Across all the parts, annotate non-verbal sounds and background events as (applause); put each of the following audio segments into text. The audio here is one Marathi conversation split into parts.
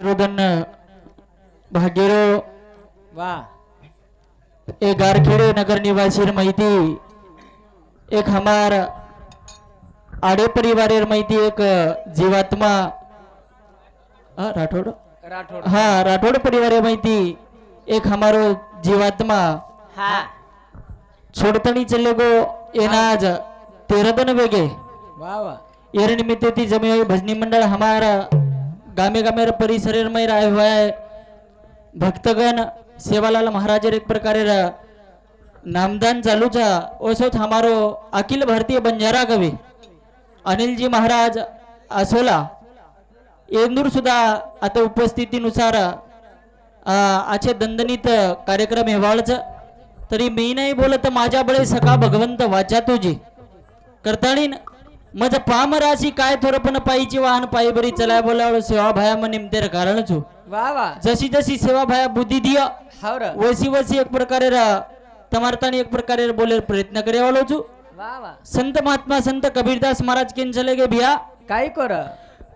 रोदन भाग्यरो वा. ए गारखेड़े नगर निवासी माहिती एक हमार आडे परिवारेर माहिती एक जीवात्मा राठोड? राठोड. हा राठोड परिवारे माहिती एक हमारो जीवात्मा. हा. छोडतणी चले गो एनाज तेरदन वेगे. वा वा. एर निमित्त ती जमी भजनी मंडल हमारा गामे गामे परिसर में राय हुआ है भक्तगण सेवालाल महाराज एक प्रकारे र- नामदान चालूचा ओसोच हमारो अखिल भारतीय बंजारा कवी अनिलजी महाराज असोला येंदूर सुद्धा आता उपस्थितीनुसार आचे आजचे दणदणीत कार्यक्रम हेवाळच तरी मी नाही बोलत माझ्या बळे सका भगवंत वाचा तुझी करताळीन मज पामराशी काय थोरपण पाहिजे वाहन पायी बरी चलाय बोलावलं सेवा भाया मग निमतेर कारण छो. वा वा. जशी जशी सेवा भाया बुद्धी दिय हावर. वसी एक प्रकारे तमारता एक प्रकारे बोले प्रयत्न करे वालो छू संत महात्मा संत कबीरदास महाराज केन चले गे भिया? काय कर?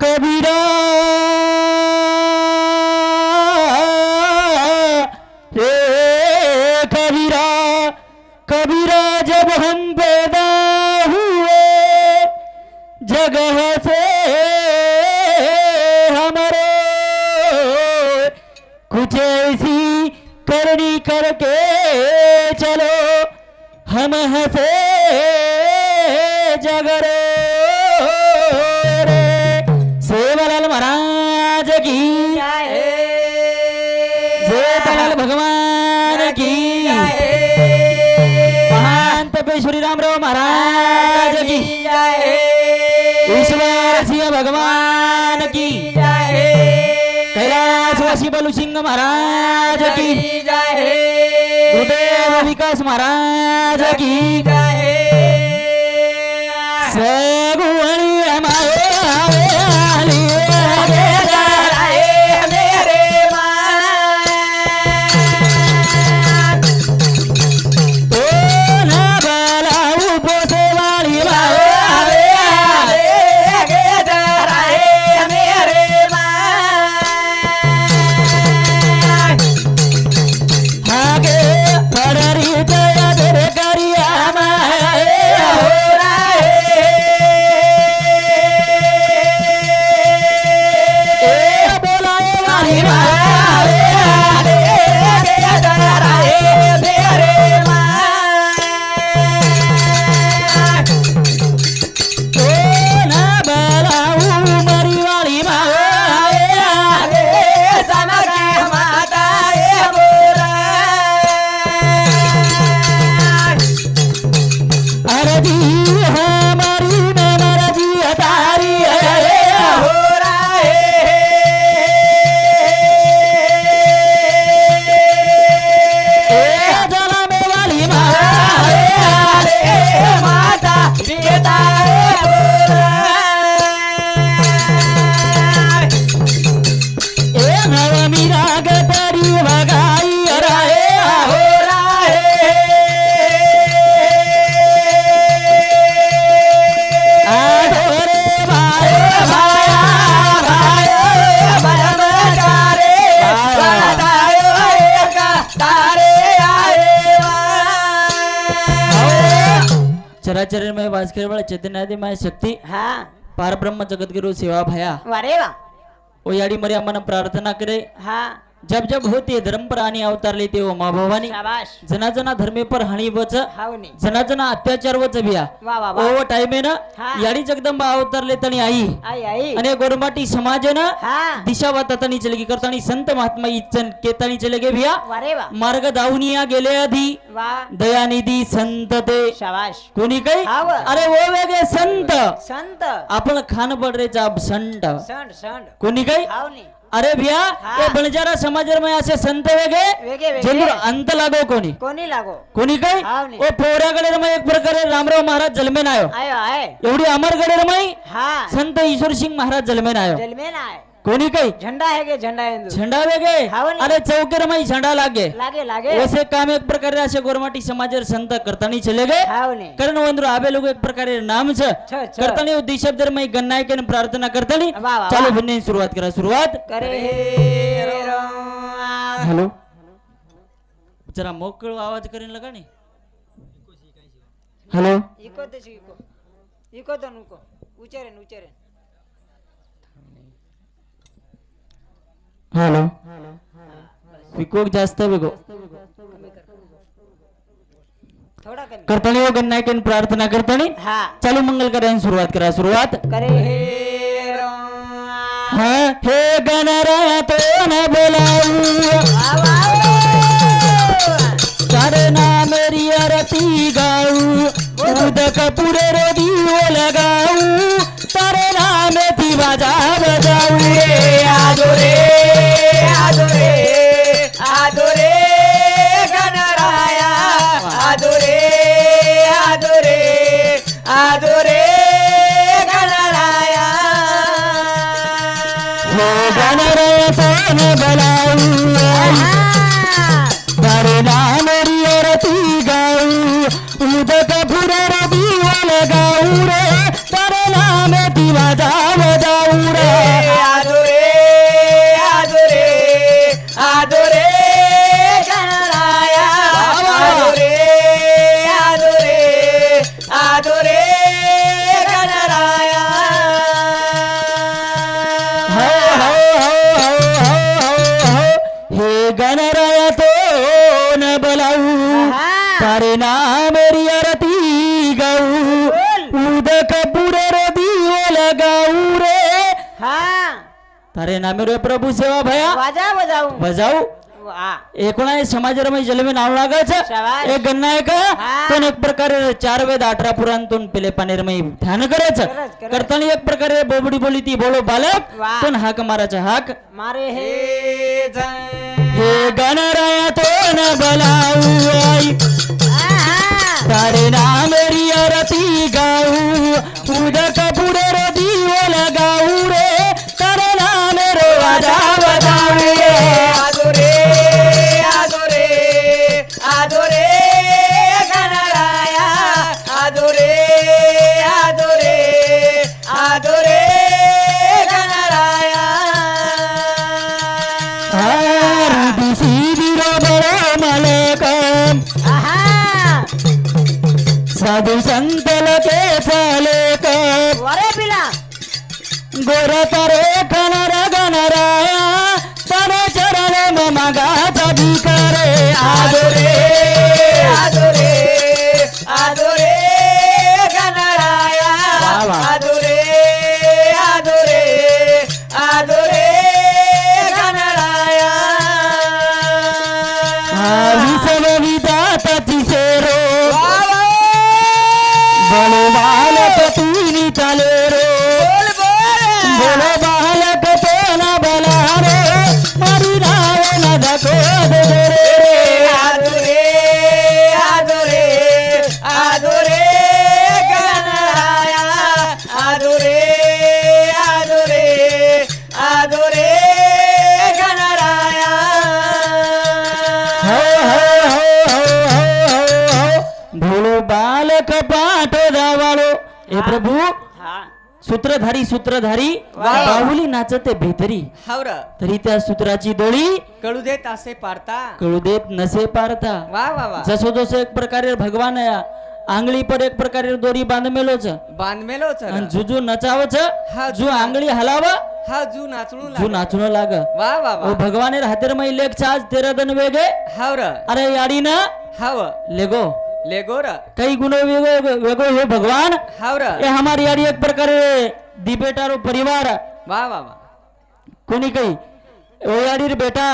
कबीरा रे कबीरा कबीरा जब हम पैदा जगह से हमारे। कुछ ऐसी करनी करके चलो। हम हंसे जगरो। रे। सेवालाल महाराज की जय। भगवान की महान तपेश्वरी रामराव महाराज की। ईश्वर सिंह भगवान की कैलासवासी बलू सिंह महाराज की। गुरुदेव विकास महाराज की। सगुणी चराचर में वास करे वाला चैतन्य आदि माय शक्ती हा. पारब्रह्म जगतगुरु सेवा भया वारे वा. ओ याडी मर्या मन प्रार्थना करे. हा. जब जब होते धर्म पर आणि अवतारले ते मा भवानी जना जना धर्मे पर हनी बच जना जना अत्याचार वच वो ओ है. ना याडी जगदंबा अवतारले तणी आई. अनेक गोरमाटी समाज ना दिशा वाता तणी चलेगी करता करतानी संत महात्मा इच्छन केतानी नहीं चलेगे बिया. मार्ग दाउनिया गेले आधी. दयानिधी संत ते. कोणी कई अरे वो वेगळे संत. संत. आपण खान पडरेचा संड कोणी कई अरे भिया. ते बणजारा समाज में असे संत वेगे वेगे वेगे जरूर अंत लागो कोणी? कोणी लागो? कोणी नी. ओ पोराकडे रमाई एक प्रकारे रामराव महाराज जन्मेन आयो. आयो एवढी अमरगडे रमाई हा. संत ईश्वर सिंग महाराज जन्मेन आयो. जलमेन आहे कोणी काही झंडा है गे झंडा है झेंडा वेगे हाव नी. अरे चौकेर में झंडा लागे लागे लागे वैसे काम एक प्रकारे असे गोरमाटी समाजर संत करतानी चले गए हाव ने कारण वंद्र आबे लोग एक प्रकारे नाम छ छ, छ. करतानी दिशब्दर में गन्नाय के प्रार्थना करतानी वा, वा, वा. चालू भिन्न सुरुवात करा सुरुवात करे हे राम. हॅलो जरा मोकळ आवाज करीन लगा नी हॅलो विकोक जास्त कमी करतानी व गन्नाय के प्रार्थना करतानी. हा. चालू मंगल करायला सुरुवात करा. सुरुवात. करे. हे. हा हे गणराया तो न बोलाऊ वा, वा, वा. करना मेरी अरती गाऊ. उदक पुरे रो दियो लगाऊ तारे नाम ती बाजा बजाऊ रे आजो रे. आदुरे आदुरे गणराया आदुरे रे आदोरे गणराया। गणराया तो प्रभू सेवा भया। वाजा बजाऊ। बजाऊ। वा। एकोणाय समाजामध्ये जलमे नाव लागायचं. एक गन्ना आहे का? हा. पण एक प्रकारे चार वेद अठरा पुराणतून पेले पानेरमय ध्यान करायचं. करताना एक प्रकारे बोबडी बोली ती बोलो बालक. पण हाक मारायचा हाक. मारे हे। हे गणराया तो न बलाऊ आई तारे नाम री अरती गाऊ. उदक पुरे रे दिवल गाऊ रे. साधू संतल के चालक वरे पिला गोर तरे कनर गणराया तरे भोलो बालक पाठो दावालो हे प्रभू सूत्रधारी सूत्रधारी वा. बाहुली नाचते भेतरी हावर. तरी त्या सूत्राची दोळी कळू देत असे पारता. कळू देत नसे पारता. वा वा वा. जसो जसो एक प्रकारे भगवान आंगली पर एक प्रकारे दोरी बांधमेलोच. बांधमेलो आणि जुजू नचावच हा, जू आंगली हलाव हा जू नाचणू जू नाचणं लाग. वा वा ओ भगवाने हातेर मै लेख चाज तेरा दन वेगे. हावर. अरे याडी ना हाव. लेगो. लेगोर। कई गुण वेगो हे भगवान। हावर। ये हमारी याडी एक प्रकारे दिबेटारो परिवार। वा वा वा। कोणी काही ओ याडी रे बेटा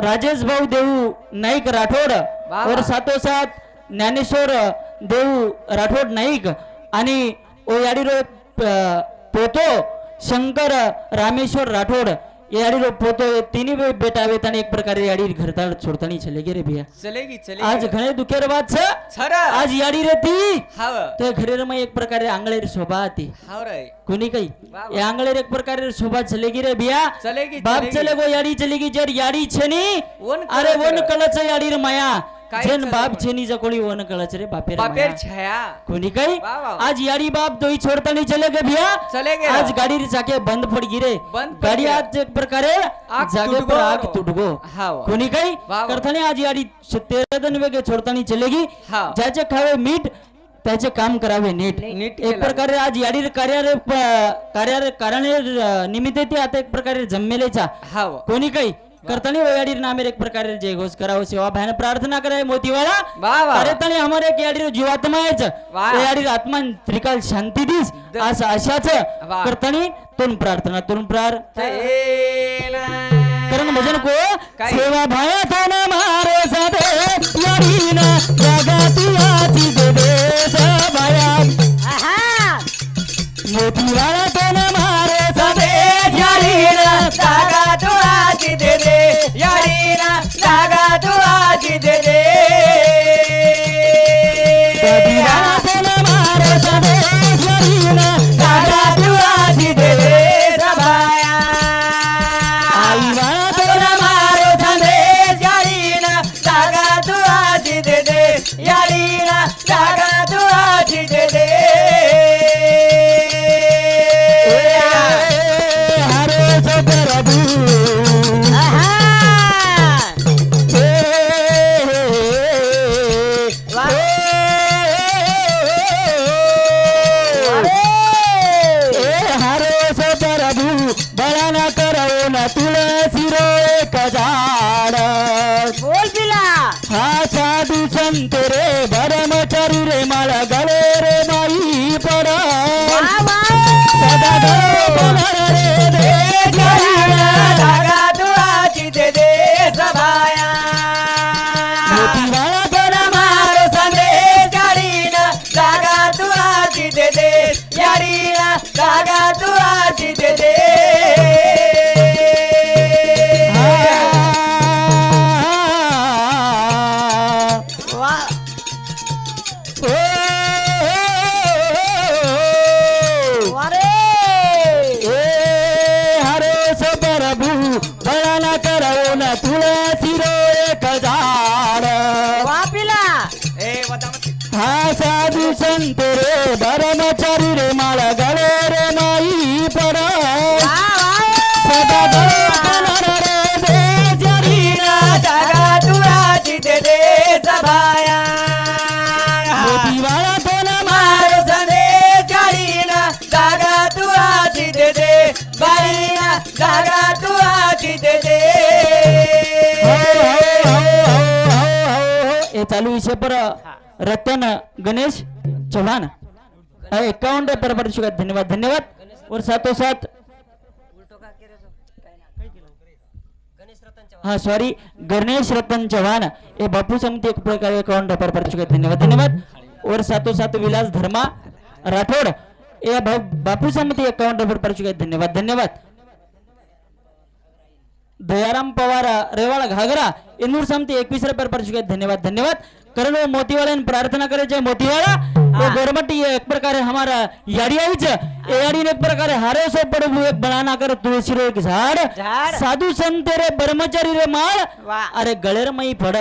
राजेश भाऊ देऊ नाईक राठोड. और साथोसाथ ज्ञानेश्वर देऊ राठोड नाईक। आणि ओ याडी रो प- पोतो शंकर रामेश्वर राठोड यारी लोग पोते तीन भी बेटा बेटा ने एक प्रकार यारी छोड़ता छोड़तानी चलेगी रे भैया। चलेगी चलेगी। आज घणे दुखेर बात छ छरा। आज यारी रहती। हाँ तो घरे रे एक प्रकार आंगले रे शोभा आती। हाँ रे। कुनी काही? ये आंगळे रे एक प्रकार रे शोभा चलेगी रे भैया। चलेगी बाप चले गो यारी चलेगी जर यारी छनी अरे वन कलच यारी रे माया। काय बाप बोल. झेनी जा कोणी वन रे? बापेर बापेर छाया. कोणी काय आज यारी बाप दोई छोडता नहीं चले गे भिया. आज गाडी गाडी चाके बंद पड गिरे बंद गाडी आज एक प्रकारे आग जागे तुटगो पर आग रो. तुटगो हा वा. कोणी काय आज यारी तेरे दिन वे के छोड़ता नहीं चलेगी हाँ. जाचे खावे मीट पहचे काम करावे नेट. नेट एक प्रकारे आज याडी कार्यारे प- कार्यारे कारणे अं, निमित्त ते आता एक प्रकारे जमलेचा. हा हाँ कोनी कई करतानी याडी नामे एक प्रकारे जय घोष करावं सेवा भान प्रार्थना वाह, वाह. अरे तणी हमारे एक याडी जीवात्मा याडी आत्मा त्रिकाल शांती दिस असं अशाच. करतानी तोन प्रार्थना तोन प्रार. कारण भजन को? सेवा भाया तो ना मारे साधे याडीना जगाती आची दे दे सभाया मोतीवाळा तो चालू विषय पर रतन गणेश चव्हाण. एकावन्न पर पर शुका धन्यवाद धन्यवाद. और साथो साथ हाँ सॉरी गणेश रतन चव्हाण. ये बापू समिति एक प्रकार एकावन्न पर पर शुका धन्यवाद धन्यवाद. और साथो साथ विलास धर्मा राठोड. ये बापू समिति एकावन्न पर पर शुका धन्यवाद धन्यवाद. दयाराम पवार रेवाळ घागरा इनूर समिती एकवीस रुपये पर चुके धन्यवाद धन्यवाद. कारण मोतीवाला ने प्रार्थना करे जय मोतीवाला ये एक प्रकार हमारा याड़ी आई छे ये याड़ी ने एक प्रकार हारे सो पड़ू एक बनाना कर तुलसी रो एक झाड. साधू संत रे ब्रह्मचारी रे माळ. अरे गळेर मई पड.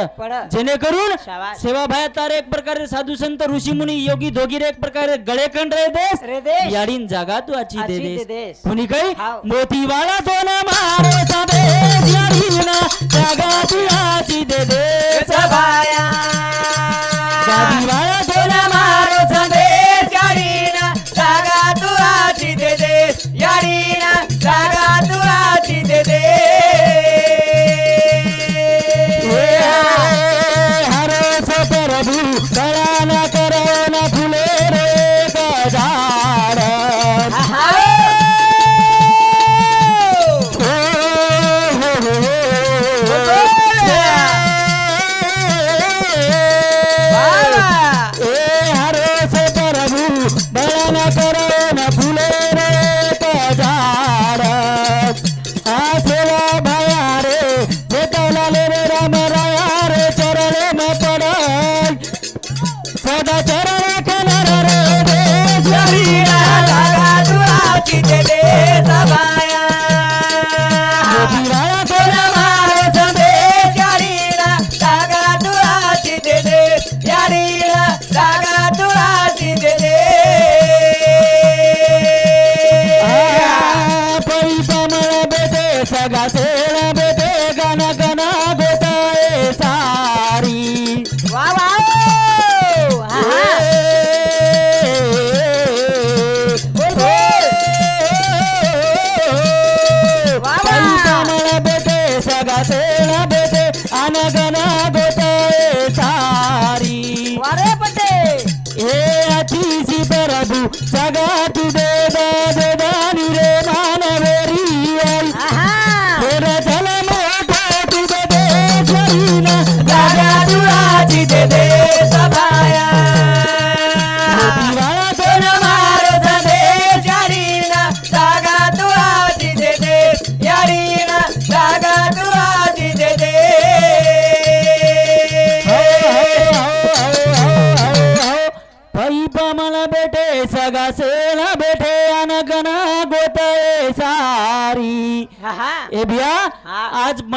जेणेकरून शाबास. सेवा भाया तारे एक प्रकारे साधू संत ऋषी मुनी योगी दोगी रे एक प्रकारे गळे कंड रे देस. याडीन जागा तू आची दे देस. कोणी काही. मोतीवाला तो ना मारे साधे याडीना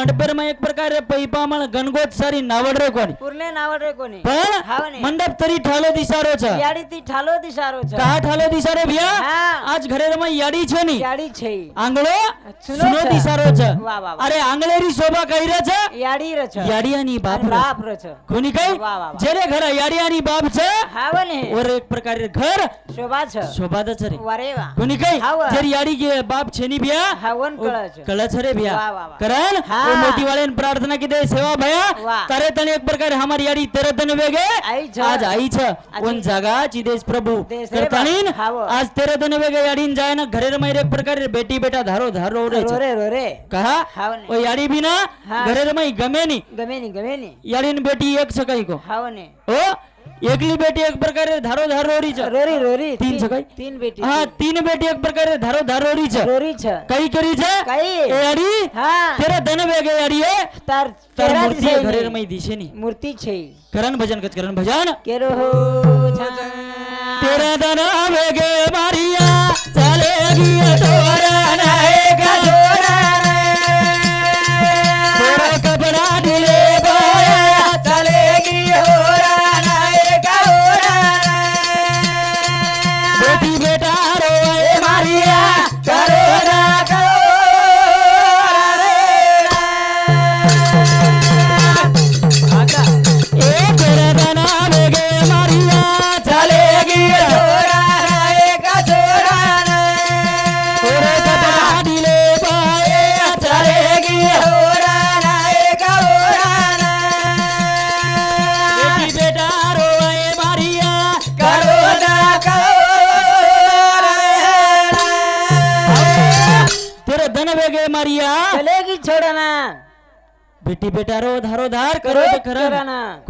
आज मंडपर में एक प्रकारे पैपा मला गणगोत सारी नावड रे कोणी पूर्ण नाव रे कोणी पण हाव ने. मंडप तरी ठालो दिसारो छ याडी ती ઠાલો દિશારો છે का ठालो दिसारो बिया હા. आज घरे में याडी छे नी याडी છે आंगळो सुनो सुनो छ. दिसारो छ वा, वा, वा. अरे आंगळेरी शोभा काही रे छ याडी ર છે याडी आणि बाप અને रे छ. બાપ ર છે कोणी काही वा, वा, वा. जेरे घर याडी आणि बाप छ હાવ ને वर एक प्रकारे घर શોભા છે शोभादच रे વારે વા कोणी काही हाव. जर याडी गे बाप छेनी बिया हावन कळ છે कळच रे बिया वा, वा, वा. करण हा. वो मोती वाले ने प्रार्थना की दे वाह। भया करे तने एक प्रकार हमारी यारी तेरे तने वेगे। आज आई छ। उन जगह ची देश प्रभु करतानीन आज तेरे तने वेगे यारीन जाए ना घरे रमाई एक प्रकार बेटी बेटा धारो धारो रे रे रो रे कहा? ओ यारी बिना घरे रमाई गमे नी। गमे नी गमे नी। यारीन बेटी एक सकाई को। हावने ओ एकली बेटी एक प्रकारे धारो धारोरीच. रोरी रोरी तीन छ तीन बेटी. हा तीन बेटी एक प्रकारे धारो धारोरीच. रोरी छ काही करी छ काही एडी हा. तेरा धन वेग एडी तर तर मूर्ती घरेर मै दिशेनी मूर्ती छे. करण भजन कच करण भजन. केरो हो तेरा धन वेगे मारिया. चले गिया तोरा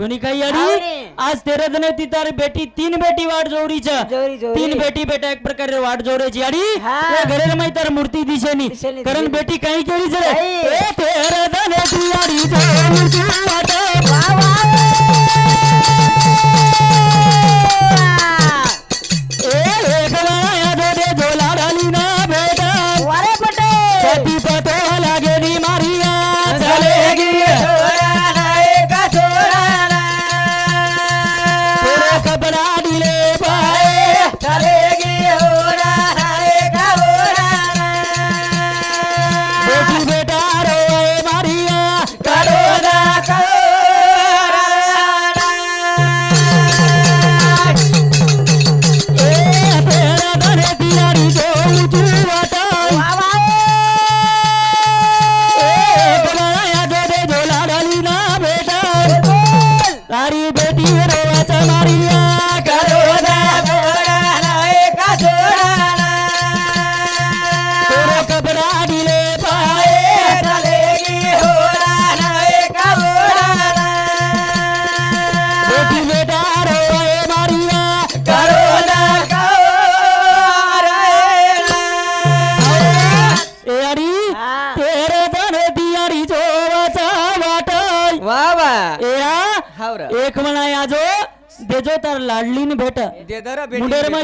कोणी काही अडी. आज तेरे धन ती तारी बेटी तीन बेटी वाट जोडी छ जोडी, जोडी. तीन बेटी बेटा एक प्रकारे वाट जोडे अडी हा. ते घरे रमाई तार मूर्ती दिशेनी दिशेनी, कारण दिशेनी. बेटी काही केली जरे काही. ए तेरे धन ती अडी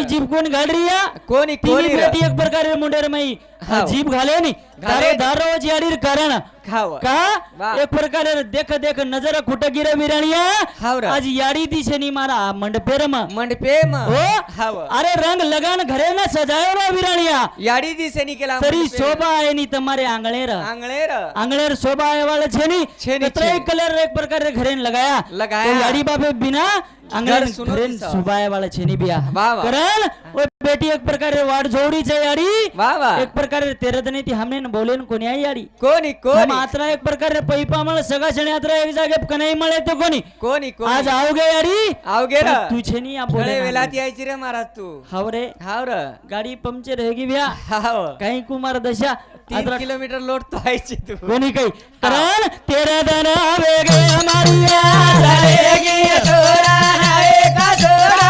जीभ कोण घाल कोणी तिन्ही कोणी बेटी एक प्रकारे मुंडेर माई. जीभ घाले नी। दारो दारो याडीर कारण। खाव का वा. एक प्रकारे देख देख नजर कुठं गिर विराणिया हाव रा. आज याडी दिशेनी मारा मंडपेरम मंडपे म हो हाव अरे रंग लगान घरे ना सजायो विराणिया याडी दिसेनी केला तरी मंडपे. शोभा आहे ની તમારે આંગળેર આંગળેર આંગળેર શોભા એ વાળે છે ની છે ની, ત્રય છે. કલર એક પ્રકારે ઘરે ને લગાયા લગાયા. તો યાડી બાપે बिना આંગળેર ઘર સુનો ઘરે દિશા. શોભા એ વાળે છે ની બિયા વાહ, વાહ. કરણ ઓય બેટી એક પ્રકારે વાડ જોડી છે યાડી वा वा એક પ્રકારે તેરે દને થી हमने न बोले न कोणी आई याडी कोणी हम कोणी आत्रा एक प्रकारे पैपा मळ सगळा जण यात्रा एक जागे कनाई मळे तो कोणी? कोणी आज कोणी आओगे याडी आवगे र तू छे नी थोडे. वेळात यायची रे महाराज तू. हाव रे. हाव र. गाडी पंक्चर है हाव. काही कुमार दशा. तीन आत्रा किलोमीटर लोट तो व्हायची तू. कोणी काही? कारण तेरा दन वेगे हमारी चलेगी छोरा नाए का छोरा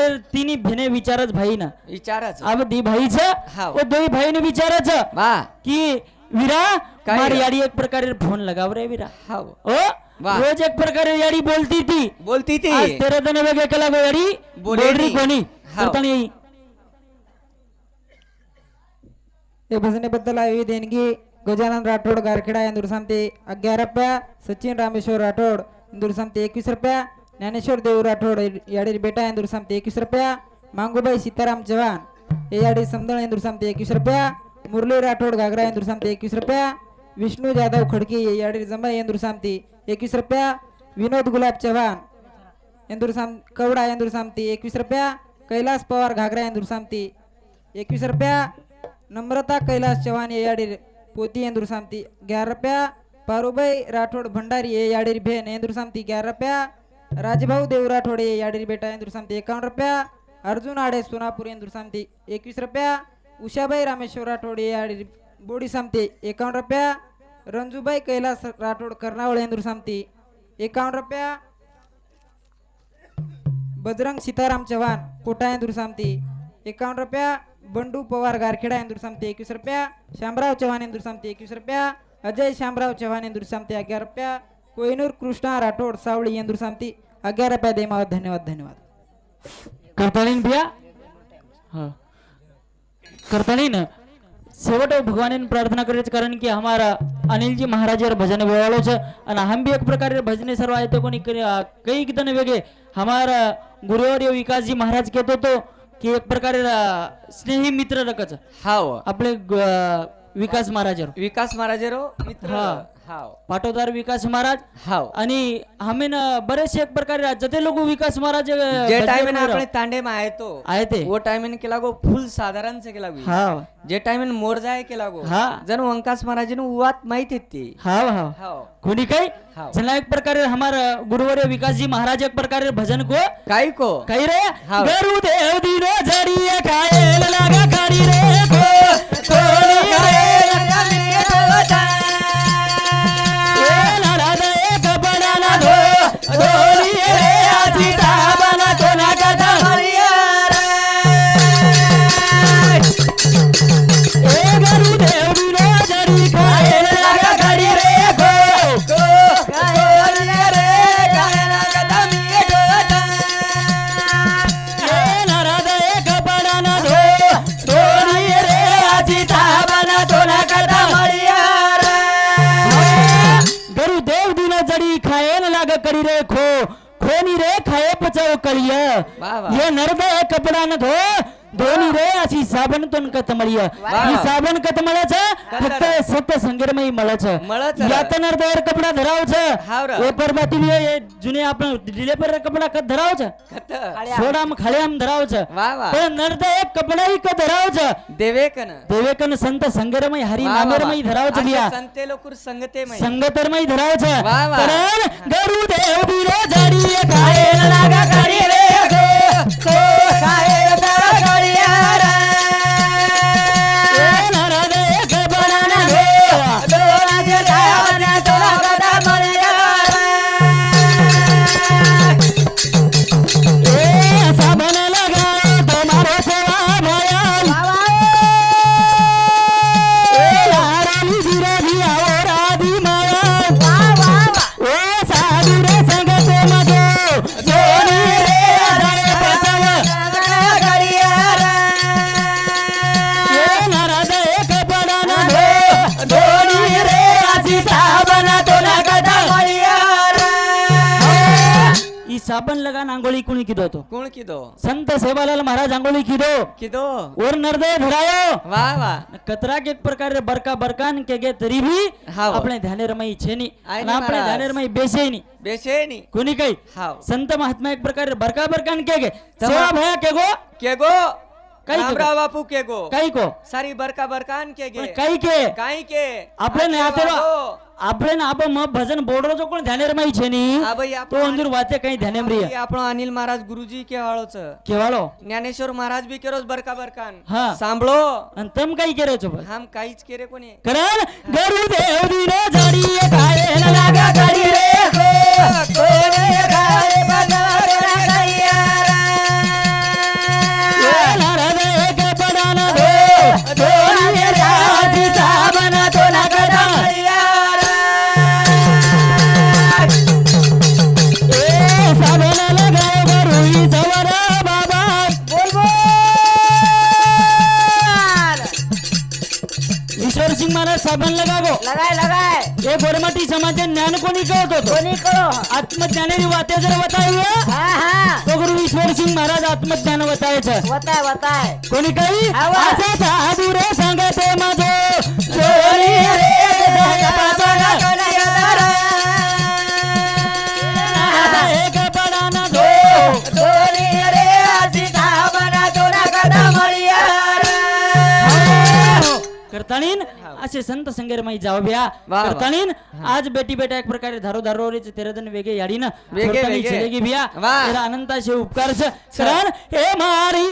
प्रकारे तिन्ही भिने विचारच भाई ना विचाराच अब दी भाईच हाव. ओ दोई भाईने विचारच वा की वीरा काय मारी रे? याडी एक प्रकारे फोन लगाव रे वीरा हाव ओ वाह. रोज एक प्रकारे याडी बोलती ती बोलती ती आज तेरे दने वेगळे केला गो याडी बोलेली. बोलरी कोणी हाव. करतानी या भजनेबद्दल आयोजित देणगी गजानन राठोड गारखेडा इंदूर सांगते अग्यार रुपया सचिन रामेश्वर राठोड इंदूर सांगते एकवीस रुपया ज्ञानेश्वर देव राठोड याडी बेटा इंदूर सामते एकवीस रुपया. मांगूबाई सीताराम चव्हाण हे याडी समदळ इंदूर सामते एकवीस रुपया. मुरली राठोड घागरा इंदूर सामते एकवीस रुपया. विष्णू जाधव खडकी हे जंबा जमाई इंदूर एकवीस रुपया. विनोद गुलाब चव्हाण इंदूर साम कवडा इंदूर सामती एकवीस रुपया. कैलास पवार घागरा इंदूर सामती एकवीस रुपया. नम्रता कैलास चव्हाण ये याडीर पोती इंदूर सामती ग्यारह रुपया. पारुबाई राठोड भंडारी ये याडीर भेन इंदूर सामती ग्यारह रुपया. राजभाऊ देव राठोड बेटा इंदूर सामती एकावन्न रुपया. अर्जुन आडे सोनापूर इंदूर सामती एकवीस रुपया. उषाबाई रामेश्वर राठोडे ये बोडी सांगते एकावन्न रुपया. रंजूबाई कैलास राठोड कर्नावळ इंदूर सामती एकावन्न रुपया. बजरंग सीताराम चव्हाण कोटा इंदूर सामती एकावन्न रुपया. बंडू पवार गारखेडा इंदूर सामती एकवीस रुपया. शामराव चव्हाण इंदूर सामती एकवीस रुपया. अजय शामराव चव्हाण इंदूर सामती अकरा रुपया. कोहिनूर कृष्णा राठोड सावळी इंदूर सामती अग्यार रुपया देमावत धन्यवाद धन्यवाद करताळीन बिया हा करताळीन शेवट भगवान प्रार्थना करायचं कारण की हमारा अनिल जी महाराज यार भजन बोलावलो છે અને हम भी एक प्रकार भजने सर्व आहे तो कोणी कई कितन वेगळे हमारा गुरुवर्य विकास जी महाराज कहतो तो की एक प्रकारे अं, स्नेही मित्र रकच हाव आपले ग- विकास महाराज यार. विकास महाराजेरो मित्र हा. पाटोदार विकास महाराज हाव. आणि हमेन बरेच एक प्रकारे राज्यात लोक विकास महाराज जे टाइम अपने तांडे में आहे ते. आए थे वो टाइम के लागो फुल साधारण से के हाव. जे टायमिन मोरजा आहे केला गो. हा. जण वंकास महाराजांनी उवात माहीत येते हाव हाव. कोणी काही जना एक प्रकारे हमार गुरुवर्य विकास जी महाराज एक प्रकारे भजन को काही को? काही रे? गरु देव दिनो जडिया काय लागा करी रे को (laughs) कोणी काय वा. ये नरद कपडा न धो दोन्ही रे अशी साबण तोन कतमळी वा. ही साबण कतमळाचं फक्त सत्य संगीरमयी मळाचं. यातनार दर कपडा धरावचं. पेपर हे जुने आपण दिले पर कपडा कत धरावचं सोडाम खाळ्याम धरावचं पण नर्द एक कपडाही क धरावचं देवेकन देवेकन संत संगरमय हरी. नामेरमय धरावचं असे संते लोकुर संगते मै संगतरमय धरावचं. कारण गरु देव सेवालाल महाराज आंगोळी किदो किदो और नरदे धरायो वा वा कतरा के एक प्रकार रे बरका बरकान के गे तरी भी हाव. આપણે ध्याने रमाई छे ની આય અને ની આપણે મહારાજ. ध्याने रमाई બેસે ની बेशेनी कोणी काही हाव संत महात्मा एक प्रकार रे बरका बरकान के गे तमा- सेवा भया कई के रामराव बापू के गो कई को सारी बरका बरकान के गे कई के काई के આપણે ને આ તો આપણે ને આપણે માં ભજન બોડરો તો કોણ ધ્યાને રમાઈ છે ની આ ભાઈ તો અંદર વાતે કઈ ધ્યાને રમી આપણો અનિલ મહારાજ ગુરુજી કેવાળો છે કેવાળો જ્ઞાનેશ્વર મહારાજ બી કેરો બરકા બરકાન હા સાંભળો અને તમ કઈ કેરો છો ભાઈ આમ કઈ જ કેરે કોને કરણ ગુરુદેવ દીરો જાડીએ ગાયે લાગા ગાડી રે કોઈ साबण लगावो. लगाय लगाय. हे बोरमाटी समाजात ज्ञान कोणी कळत होतो? कोणी कळो? आत्मज्ञानाने वाते जर वतायलं तो गुरु ईश्वर सिंग महाराज आत्मज्ञान वतायचं. वताय वताय. कोणी कळी? आवाज. असा साधू रे सांगते माझो. चोरी रे करतानीन असे संत संगेरमाई जाव भ्या. करतानीन आज बेटी बेटा एक प्रकारे धारो धारो रे तेरे दिन वेगे याडी ना वेगे, वेगे. चलेगी भ्या. तेरा अनंताशे उपकार कारण हे मारी